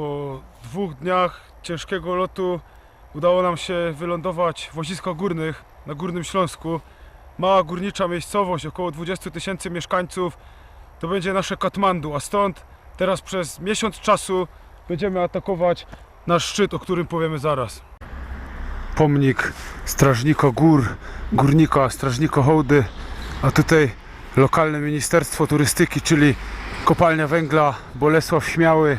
Po dwóch dniach ciężkiego lotu udało nam się wylądować w Łoziskach Górnych na Górnym Śląsku. Mała górnicza miejscowość, około 20 tysięcy mieszkańców. To będzie nasze Katmandu, a stąd teraz przez miesiąc czasu będziemy atakować nasz szczyt, o którym powiemy zaraz. Pomnik strażnika gór, górnika, strażnika hołdy, a tutaj lokalne Ministerstwo Turystyki, czyli kopalnia węgla Bolesław Śmiały.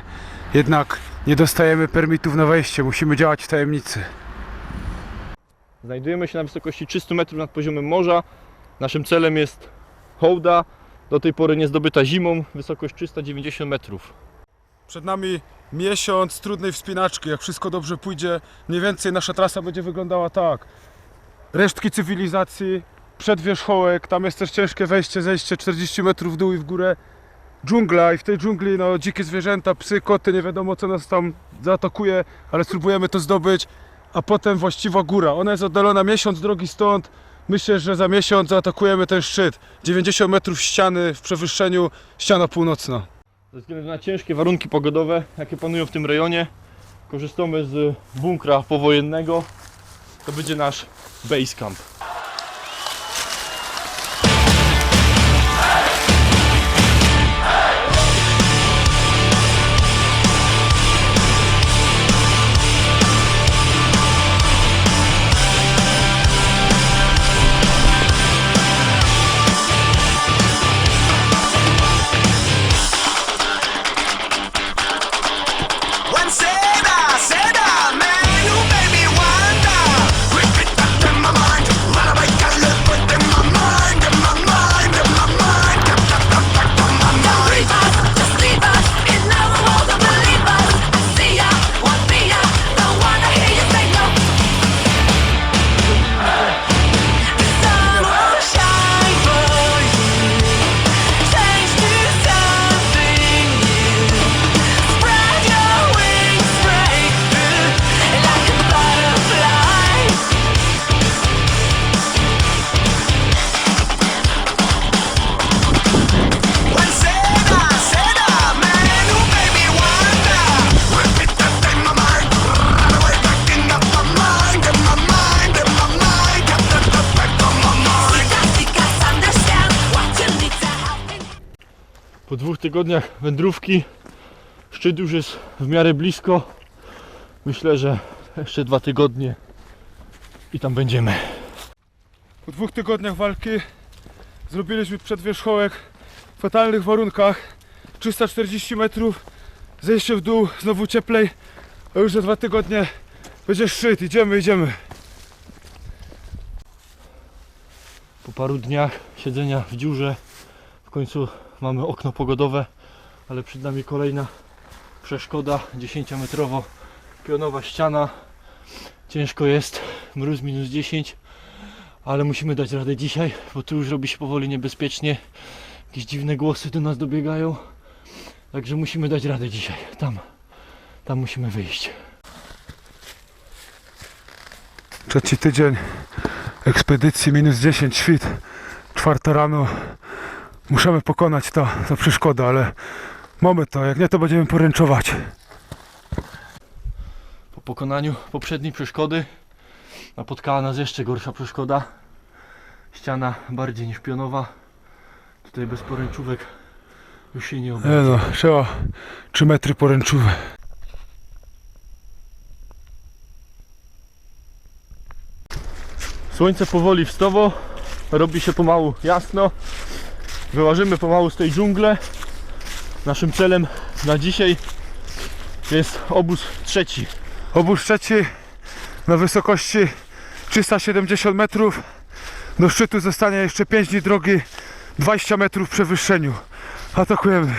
Jednak nie dostajemy permitów na wejście, musimy działać w tajemnicy. Znajdujemy się na wysokości 300 metrów nad poziomem morza. Naszym celem jest hołda, do tej pory nie zdobyta zimą, wysokość 390 metrów. Przed nami miesiąc trudnej wspinaczki. Jak wszystko dobrze pójdzie, mniej więcej nasza trasa będzie wyglądała tak. Resztki cywilizacji, przedwierzchołek, tam jest też ciężkie wejście, zejście 40 metrów w dół i w górę. Dżungla i w tej dżungli no, dzikie zwierzęta, psy, koty, nie wiadomo co nas tam zaatakuje, ale spróbujemy to zdobyć. A potem właściwa góra. Ona jest oddalona miesiąc drogi stąd. Myślę, że za miesiąc zaatakujemy ten szczyt. 90 metrów ściany w przewyższeniu, ściana północna. Ze względu na ciężkie warunki pogodowe, jakie panują w tym rejonie, korzystamy z bunkra powojennego. To będzie nasz base camp. Po dwóch tygodniach wędrówki szczyt już jest w miarę blisko. Myślę, że jeszcze dwa tygodnie i tam będziemy. Po dwóch tygodniach walki zrobiliśmy przedwierzchołek w fatalnych warunkach. 340 metrów, zejście w dół, znowu cieplej, a już za dwa tygodnie będzie szczyt. Idziemy, idziemy. Po paru dniach siedzenia w dziurze w końcu mamy okno pogodowe, ale przed nami kolejna przeszkoda 10-metrowo pionowa ściana. Ciężko jest, mróz minus 10, ale musimy dać radę dzisiaj, bo tu już robi się powoli niebezpiecznie. Jakieś dziwne głosy do nas dobiegają. Także musimy dać radę dzisiaj. Tam, tam musimy wyjść. Trzeci tydzień ekspedycji, minus 10 świt, czwarta rano. Musimy pokonać to, to przeszkoda, ale mamy to, jak nie to będziemy poręczować. Po pokonaniu poprzedniej przeszkody napotkała nas jeszcze gorsza przeszkoda. Ściana bardziej niż pionowa. Tutaj bez poręczówek już się nie obędzie. no, trzeba 3 metry poręczowe. Słońce powoli wstało, robi się pomału jasno. Wyłażymy pomału z tej dżungle. Naszym celem na dzisiaj jest obóz trzeci. Obóz trzeci na wysokości 370 metrów. Do szczytu zostanie jeszcze 5 dni drogi, 20 metrów przewyższeniu. Atakujemy.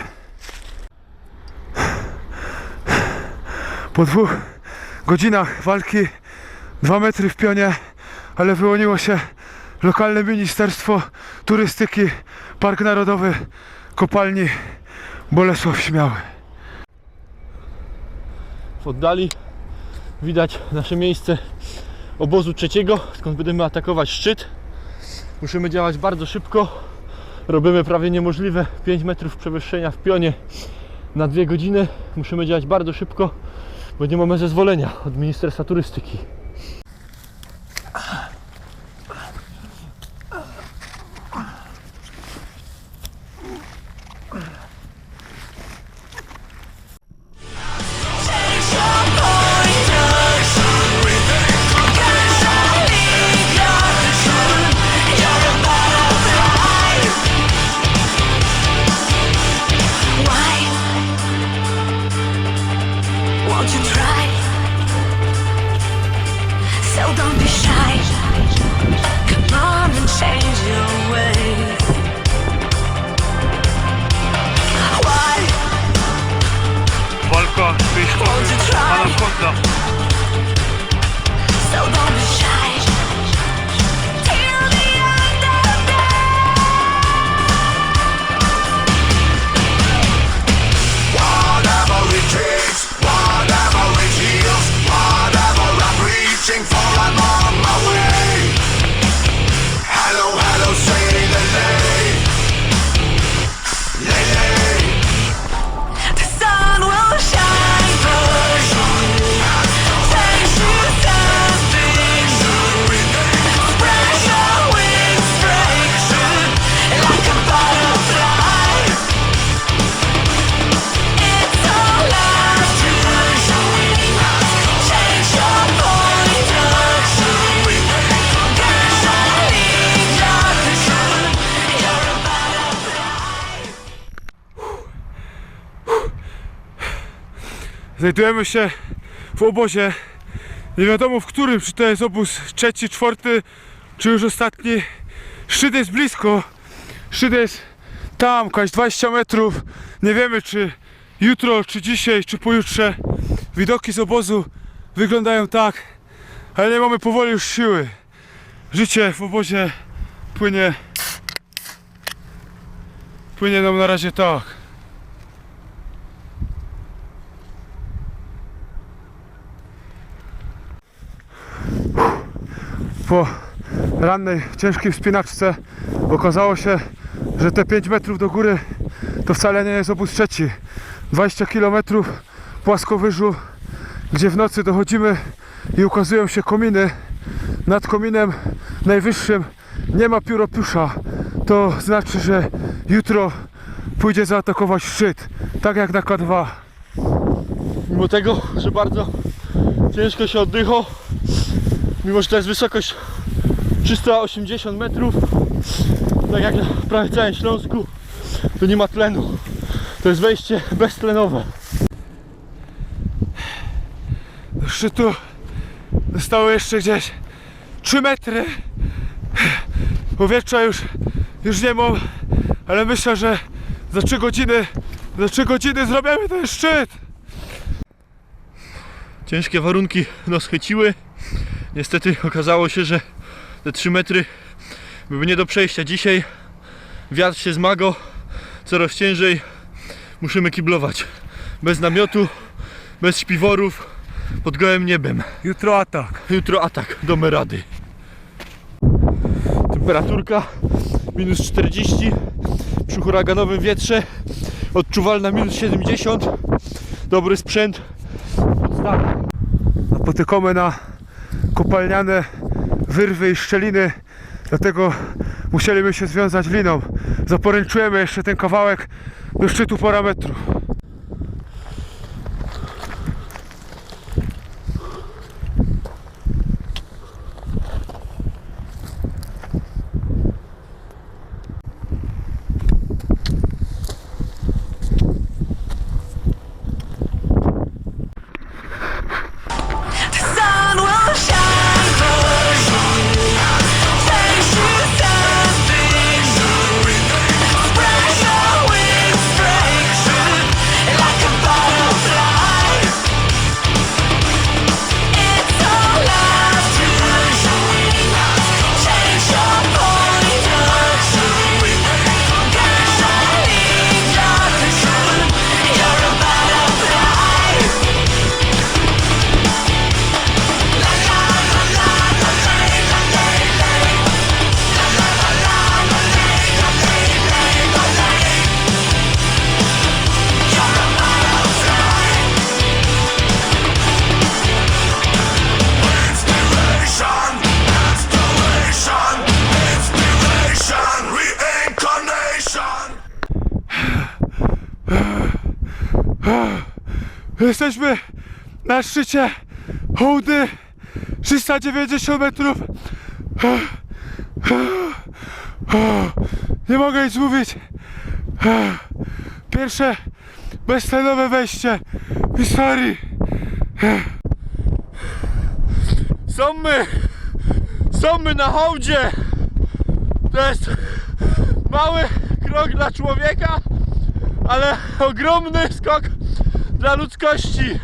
Po dwóch godzinach walki, 2 metry w pionie, ale wyłoniło się lokalne Ministerstwo Turystyki, Park Narodowy Kopalni Bolesław Śmiały. W oddali widać nasze miejsce obozu trzeciego, skąd będziemy atakować szczyt. Musimy działać bardzo szybko. Robimy prawie niemożliwe 5 metrów przewyższenia w pionie na dwie godziny. Musimy działać bardzo szybko, bo nie mamy zezwolenia od Ministerstwa Turystyki. Znajdujemy się w obozie. Nie wiadomo w którym, czy to jest obóz trzeci, czwarty, czy już ostatni. Szczyt jest blisko. Szczyt jest tam, kaś 20 metrów. Nie wiemy czy jutro, czy dzisiaj, czy pojutrze. Widoki z obozu wyglądają tak, ale nie mamy powoli już siły. Życie w obozie płynie. Płynie nam na razie tak. Po rannej, ciężkiej wspinaczce okazało się, że te 5 metrów do góry to wcale nie jest obóz trzeci. 20 km płaskowyżu, gdzie w nocy dochodzimy i ukazują się kominy. Nad kominem najwyższym nie ma pióropiusza. To znaczy, że jutro pójdzie zaatakować szczyt, tak jak na K2. Mimo tego, że bardzo ciężko się oddycha, mimo że to jest wysokość 380 metrów, tak jak na prawie całym Śląsku, to nie ma tlenu. To jest wejście beztlenowe. Do szczytu zostało jeszcze gdzieś 3 metry. Powietrza już, już nie mam, ale myślę, że za 3 godziny, za 3 godziny zrobimy ten szczyt. Ciężkie warunki nas chyciły. Niestety okazało się, że te 3 metry były nie do przejścia dzisiaj. Wiatr się zmaga, coraz ciężej. Musimy kiblować. Bez namiotu, bez śpiworów, pod gołym niebem. Jutro atak. Jutro atak, domy rady. Temperaturka minus 40 przy huraganowym wietrze. Odczuwalna minus 70. Dobry sprzęt. Podstawa. Napotykamy na kopalniane wyrwy i szczeliny, dlatego musieliśmy się związać liną. Zaporęczujemy jeszcze ten kawałek do szczytu parametru. Jesteśmy na szczycie hołdy 390 metrów. Nie mogę nic mówić. Pierwsze beztlenowe wejście w historii. Są my! Są my na hołdzie! To jest mały krok dla człowieka, ale ogromny skok dla ludzkości.